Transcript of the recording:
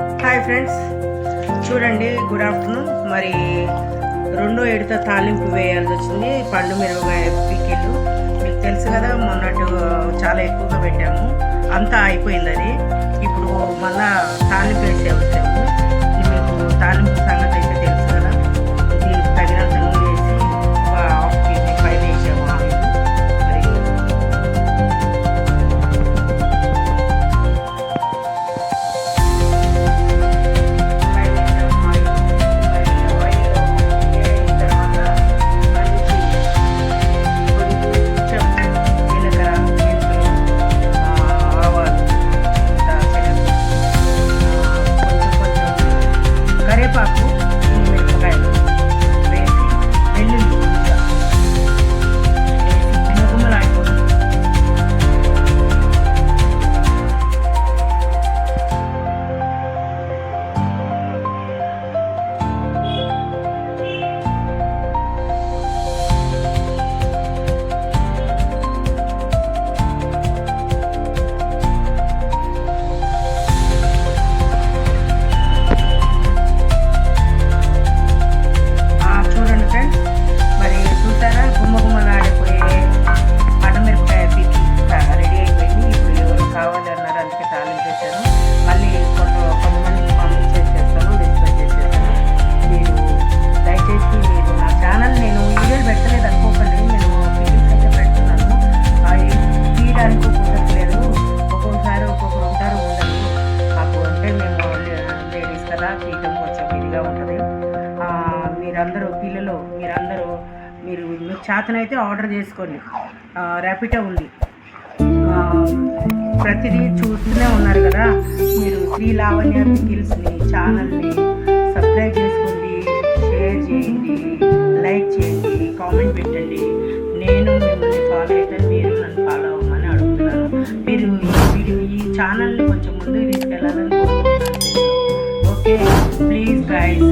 Hi friends చూడండి good afternoon మరి రెండో ఎడత తాలింపు వేయాల్సి వచ్చింది. పండు మిరపకాయ పికిళ్ళు. మీకు తెలుసు కదా మొన్నట్టు చాలా ఎక్కువగా పెట్టాము. అంతా అయిపోయింది అది. ఇప్పుడు మళ్ళా తాలింపు వేసే పిల్లలు మీరందరూ మీరు మీకు చేతనైతే ఆర్డర్ చేసుకోండి ర్యాపిటో ఉంది. ప్రతిదీ చూస్తూనే ఉన్నారు కదా. మీరు శ్రీ లావణ్య స్కిల్స్ని ఛానల్ని సబ్స్క్రైబ్ చేసుకోండి షేర్ చేయండి లైక్ చేయండి కామెంట్ పెట్టండి. నేను మిమ్మల్ని ఫాలో అయితే మీరు నన్ను ఫాలో అవ్వమని అడుగుతున్నాను. మీరు ఈ వీడియో ఈ ఛానల్ని కొంచెం ముందుకు తీసుకెళ్ళాలని కోరుకుంటున్నాను. Okay please guys